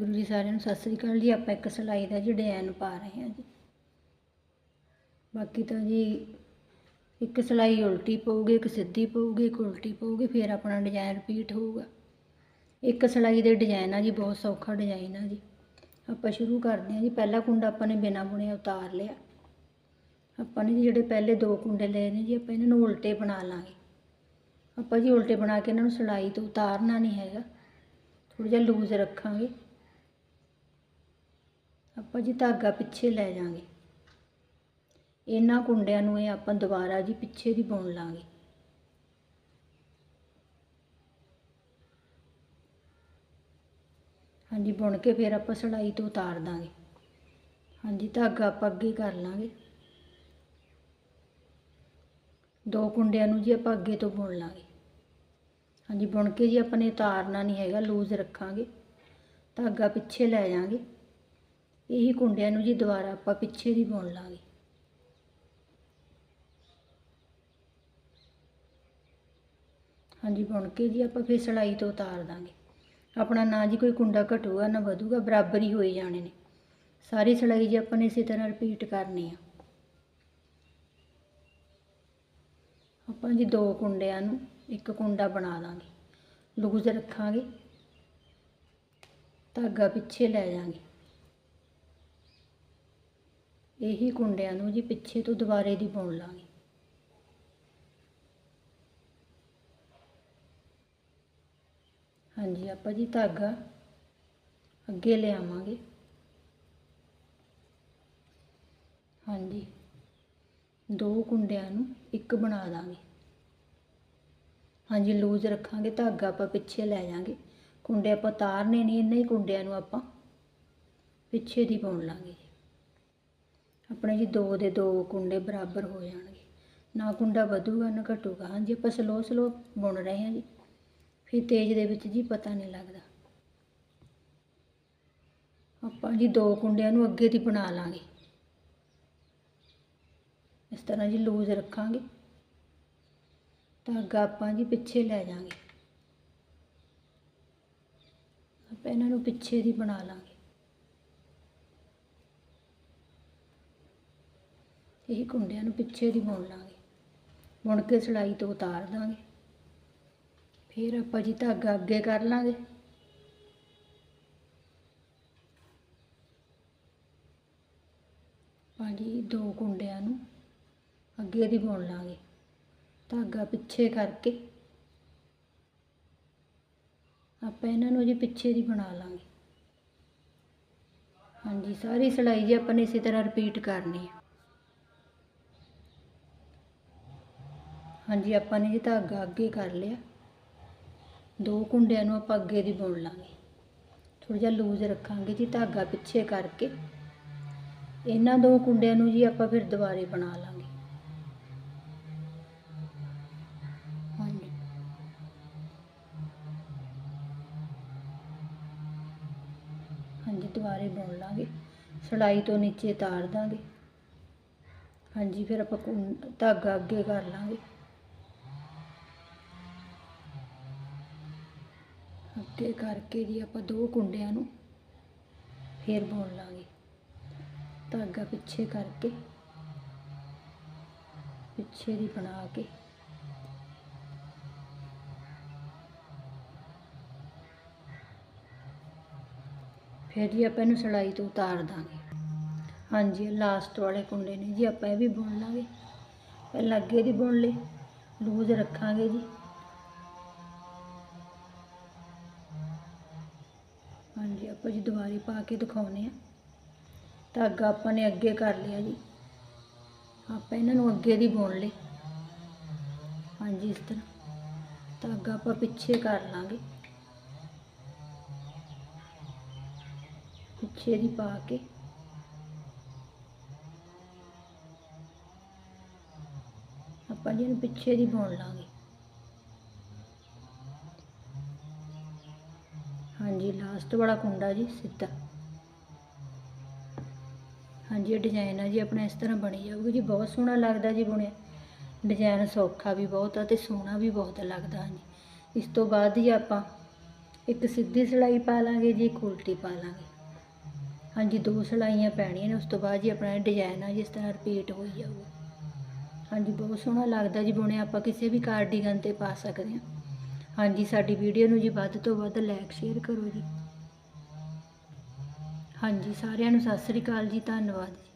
ਵਾਹਿਗੁਰੂ ਜੀ ਸਾਰਿਆਂ ਨੂੰ ਸਤਿ ਸ੍ਰੀ ਅਕਾਲ ਜੀ। ਆਪਾਂ ਇੱਕ ਸਿਲਾਈ ਦਾ ਜੀ ਡਿਜ਼ਾਈਨ ਪਾ ਰਹੇ ਹਾਂ ਜੀ। ਬਾਕੀ ਤਾਂ ਜੀ ਇੱਕ ਸਿਲਾਈ ਉਲਟੀ ਪਊਗੀ, ਇੱਕ ਸਿੱਧੀ ਪਊਗੀ, ਇੱਕ ਉਲਟੀ ਪਊਗੀ, ਫਿਰ ਆਪਣਾ ਡਿਜ਼ਾਈਨ ਰਿਪੀਟ ਹੋਊਗਾ। ਇੱਕ ਸਿਲਾਈ ਦੇ ਡਿਜ਼ਾਈਨ ਆ ਜੀ, ਬਹੁਤ ਸੌਖਾ ਡਿਜ਼ਾਈਨ ਆ ਜੀ। ਆਪਾਂ ਸ਼ੁਰੂ ਕਰਦੇ ਹਾਂ ਜੀ। ਪਹਿਲਾ ਕੁੰਡਾ ਆਪਾਂ ਨੇ ਬਿਨਾ ਬੁਣਿਆ ਉਤਾਰ ਲਿਆ। ਆਪਾਂ ਨੇ ਜੀ ਜਿਹੜੇ ਪਹਿਲੇ ਦੋ ਕੁੰਡੇ ਲਏ ਨੇ ਜੀ, ਆਪਾਂ ਇਹਨਾਂ ਨੂੰ ਉਲਟੇ ਬਣਾ ਲਾਂਗੇ। ਆਪਾਂ ਜੀ ਉਲਟੇ ਬਣਾ ਕੇ ਇਹਨਾਂ ਨੂੰ ਸਿਲਾਈ ਤੋਂ ਉਤਾਰਨਾ ਨਹੀਂ ਹੈਗਾ। ਥੋੜ੍ਹਾ ਜਿਹਾ ਲੂਜ਼ ਰੱਖਾਂਗੇ। ਆਪਾਂ ਜੀ ਧਾਗਾ ਪਿੱਛੇ ਲੈ ਜਾਾਂਗੇ। ਇਹਨਾਂ ਕੁੰਡਿਆਂ ਨੂੰ ਇਹ ਆਪਾਂ ਦੁਬਾਰਾ ਜੀ ਪਿੱਛੇ ਦੀ ਬੁਣ ਲਾਂਗੇ। ਹਾਂਜੀ, ਬੁਣ ਕੇ ਫਿਰ ਆਪਾਂ ਸੜਾਈ ਤੋਂ ਉਤਾਰ ਦਾਂਗੇ। ਹਾਂਜੀ, ਧਾਗਾ ਆਪਾਂ ਅੱਗੇ ਕਰ ਲਾਂਗੇ। ਦੋ ਕੁੰਡਿਆਂ ਨੂੰ ਜੀ ਆਪਾਂ ਅੱਗੇ ਤੋਂ ਬੁਣ ਲਾਂਗੇ। ਹਾਂਜੀ, ਬੁਣ ਕੇ ਜੀ ਆਪਾਂ ਨੇ ਉਤਾਰਨਾ ਨਹੀਂ ਹੈਗਾ, ਲੂਜ਼ ਰੱਖਾਂਗੇ। ਧਾਗਾ ਪਿੱਛੇ ਲੈ ਜਾਾਂਗੇ। ਇਹੀ ਕੁੰਡਿਆਂ ਨੂੰ ਜੀ ਦੁਬਾਰਾ ਆਪਾਂ ਪਿੱਛੇ ਦੀ ਬੁਣ ਲਾਂਗੇ। ਹਾਂਜੀ, ਬੁਣ ਕੇ ਜੀ ਆਪਾਂ ਫਿਰ ਸਿਲਾਈ ਤੋਂ ਉਤਾਰ ਦਾਂਗੇ। ਆਪਣਾ ਨਾ ਜੀ ਕੋਈ ਕੁੰਡਾ ਘਟੂਗਾ, ਨਾ ਵਧੂਗਾ, ਬਰਾਬਰ ਹੀ ਹੋਏ ਜਾਣੇ ਨੇ। ਸਾਰੀ ਸਿਲਾਈ ਜੀ ਆਪਾਂ ਨੇ ਇਸੇ ਤਰ੍ਹਾਂ ਰਿਪੀਟ ਕਰਨੀ ਆ। ਆਪਾਂ ਜੀ ਦੋ ਕੁੰਡਿਆਂ ਨੂੰ ਇੱਕ ਕੁੰਡਾ ਬਣਾ ਦਾਂਗੇ। ਲੂਜ਼ ਰੱਖਾਂਗੇ। ਧਾਗਾ ਪਿੱਛੇ ਲੈ ਜਾਾਂਗੇ। ਇਹੀ ਕੁੰਡਿਆਂ ਨੂੰ ਜੀ ਪਿੱਛੇ ਤੋਂ ਦੁਬਾਰੇ ਦੀ ਪਾਉਣ ਲਾਂਗੇ। ਹਾਂਜੀ, ਆਪਾਂ ਜੀ ਧਾਗਾ ਅੱਗੇ ਲਿਆਵਾਂਗੇ। ਹਾਂਜੀ, ਦੋ ਕੁੰਡਿਆਂ ਨੂੰ ਇੱਕ ਬਣਾ ਦਾਂਗੇ ਹਾਂਜੀ, ਲੂਜ਼ ਰੱਖਾਂਗੇ ਧਾਗਾ, ਆਪਾਂ ਪਿੱਛੇ ਲੈ ਜਾਾਂਗੇ। ਕੁੰਡੇ ਆਪਾਂ ਤਾਰਨੇ ਨਹੀਂ ਇਹਨਾਂ ਹੀ ਕੁੰਡਿਆਂ ਨੂੰ ਆਪਾਂ ਪਿੱਛੇ ਦੀ ਪਾਉਣ ਲਾਂਗੇ। ਆਪਣੇ ਜੀ ਦੋ ਦੇ ਦੋ ਕੁੰਡੇ ਬਰਾਬਰ ਹੋ ਜਾਣਗੇ। ਨਾ ਕੁੰਡਾ ਵਧੂਗਾ, ਨਾ ਘਟੂਗਾ। ਹਾਂਜੀ ਆਪਾਂ ਸਲੋ ਸਲੋ ਬੁਣ ਰਹੇ ਹਾਂ ਜੀ। ਫਿਰ ਤੇਜ਼ ਦੇ ਵਿੱਚ ਜੀ ਪਤਾ ਨਹੀਂ ਲੱਗਦਾ। ਆਪਾਂ ਜੀ ਦੋ ਕੁੰਡਿਆਂ ਨੂੰ ਅੱਗੇ ਦੀ ਬਣਾ ਲਾਂਗੇ। ਇਸ ਤਰ੍ਹਾਂ ਜੀ ਲੂਜ਼ ਰੱਖਾਂਗੇ। ਧਾਗਾ ਆਪਾਂ ਜੀ ਪਿੱਛੇ ਲੈ ਜਾਾਂਗੇ। ਆਪਾਂ ਇਹਨਾਂ ਨੂੰ ਪਿੱਛੇ ਦੀ ਬਣਾ ਲਾਂਗੇ। ਇਹ ਕੁੰਡਿਆਂ ਨੂੰ ਪਿੱਛੇ ਦੀ ਬੁਣ ਲਾਂਗੇ। ਬੁਣ ਕੇ ਸਿਲਾਈ ਤੋਂ ਉਤਾਰ ਦਾਂਗੇ। ਫਿਰ ਆਪਾਂ ਜੀ ਧਾਗਾ ਅੱਗੇ ਕਰ ਲਾਂਗੇ। ਹਾਂਜੀ ਦੋ ਕੁੰਡਿਆਂ ਨੂੰ ਅੱਗੇ ਦੀ ਬੁਣ ਲਾਂਗੇ। ਧਾਗਾ ਪਿੱਛੇ ਕਰਕੇ ਆਪਾਂ ਇਹਨਾਂ ਨੂੰ ਜੀ ਪਿੱਛੇ ਦੀ ਬਣਾ ਲਾਂਗੇ। ਹਾਂਜੀ, ਸਾਰੀ ਸਿਲਾਈ ਜੀ ਆਪਾਂ ਨੇ ਇਸੇ ਤਰ੍ਹਾਂ ਰਿਪੀਟ ਕਰਨੀ ਹੈ। ਹਾਂਜੀ, ਆਪਾਂ ਨੇ ਜੀ ਧਾਗਾ ਅੱਗੇ ਕਰ ਲਿਆ। ਦੋ ਕੁੰਡਿਆਂ ਨੂੰ ਆਪਾਂ ਅੱਗੇ ਦੀ ਬੁਣ ਲਾਂਗੇ। ਥੋੜਾ ਜਿਹਾ ਲੂਜ਼ ਰੱਖਾਂਗੇ ਜੀ ਧਾਗਾ ਪਿੱਛੇ ਕਰਕੇ। ਇਹਨਾਂ ਦੋ ਕੁੰਡਿਆਂ ਨੂੰ ਜੀ ਆਪਾਂ ਫਿਰ ਦੁਬਾਰੇ ਬਣਾ ਲਾਂਗੇ। ਹਾਂਜੀ। ਹਾਂਜੀ, ਦੁਬਾਰੇ ਬੁਣ ਲਾਂਗੇ। ਸਿਲਾਈ ਤੋਂ ਨੀਚੇ ਤਾਰ ਦਾਂਗੇ। ਹਾਂਜੀ, ਫਿਰ ਆਪਾਂ ਕੁੰ- ਧਾਗਾ ਅੱਗੇ ਕਰ ਲਾਂਗੇ। ਅੱਗੇ ਕਰਕੇ ਜੀ ਆਪਾਂ ਦੋ ਕੁੰਡਿਆਂ ਨੂੰ ਫੇਰ ਬੁਣ ਲਾਂਗੇ। ਧਾਗਾ ਪਿੱਛੇ ਕਰਕੇ, ਪਿੱਛੇ ਦੀ ਬਣਾ ਕੇ। ਫਿਰ ਜੀ ਆਪਾਂ ਇਹਨੂੰ ਸਿਲਾਈ ਤੋਂ ਉਤਾਰ ਦਾਂਗੇ। ਹਾਂਜੀ ਲਾਸਟ ਵਾਲੇ ਕੁੰਡੇ ਨੇ ਜੀ, ਆਪਾਂ ਇਹ ਵੀ ਬੁਣ ਲਾਂਗੇ। ਪਹਿਲਾਂ ਅੱਗੇ ਦੀ ਬੁਣ ਲਈ ਲੂਜ਼ ਰੱਖਾਂਗੇ ਜੀ। ਆਪਾਂ ਜੀ ਦੁਬਾਰੇ ਪਾ ਕੇ ਦਿਖਾਉਨੇ ਆ ਧਾਗਾ ਆਪਾਂ ਨੇ ਅੱਗੇ ਕਰ ਲਿਆ ਜੀ। ਆਪਾਂ ਇਹਨਾਂ ਨੂੰ ਅੱਗੇ ਦੀ ਬੁਣ ਲਈ ਹਾਂਜੀ, ਇਸ ਤਰ੍ਹਾਂ। ਧਾਗਾ ਆਪਾਂ ਪਿੱਛੇ ਕਰ ਲਾਂਗੇ। ਪਿੱਛੇ ਦੀ ਪਾ ਕੇ। ਆਪਾਂ ਜੀ ਇਹਨੂੰ ਪਿੱਛੇ ਦੀ ਬੁਣ ਲਾਂਗੇ। ਤੇ ਲਾਸਟ ਵਾਲਾ ਕੁੰਡਾ ਜੀ, ਸਿੱਧਾ। ਹਾਂਜੀ, ਇਹ ਡਿਜ਼ਾਈਨ ਆ ਜੀ, ਆਪਣਾ ਇਸ ਤਰ੍ਹਾਂ ਬਣੀ ਜਾਊਗੀ ਜੀ। ਬਹੁਤ ਸੋਹਣਾ ਲੱਗਦਾ ਜੀ ਬੁਣਿਆ। ਡਿਜ਼ਾਈਨ ਸੌਖਾ ਵੀ ਬਹੁਤ ਆ ਤੇ ਸੋਹਣਾ ਵੀ ਬਹੁਤ ਲੱਗਦਾ, ਹਾਂਜੀ। ਇਸ ਤੋਂ ਬਾਅਦ ਜੀ ਆਪਾਂ ਇੱਕ ਸਿੱਧੀ ਸਲਾਈ ਪਾ ਲਾਂਗੇ ਜੀ, ਇੱਕ ਉਲਟੀ ਪਾ ਲਾਂਗੇ। ਹਾਂਜੀ, ਦੋ ਸਲਾਈਆਂ ਪੈਣੀਆਂ ਨੇ, ਉਸ ਤੋਂ ਬਾਅਦ ਜੀ ਆਪਣਾ ਡਿਜ਼ਾਈਨ ਆ ਜਿਸ ਤਰ੍ਹਾਂ ਰਿਪੀਟ ਹੋਈ ਜਾਊਗਾ। ਹਾਂਜੀ, ਬਹੁਤ ਸੋਹਣਾ ਲੱਗਦਾ ਜੀ ਬੁਣਿਆ। ਆਪਾਂ ਕਿਸੇ ਵੀ ਕਾਰਡੀਗਨ ਤੇ ਪਾ ਸਕਦੇ ਹਾਂ। ਹਾਂਜੀ, ਸਾਡੀ ਵੀਡੀਓ ਨੂੰ ਜੀ ਵੱਧ ਤੋਂ ਵੱਧ ਲਾਈਕ ਸ਼ੇਅਰ ਕਰੋ ਜੀ। ਹਾਂਜੀ, ਸਾਰਿਆਂ ਨੂੰ ਸਤਿ ਸ੍ਰੀ ਅਕਾਲ ਜੀ, ਧੰਨਵਾਦ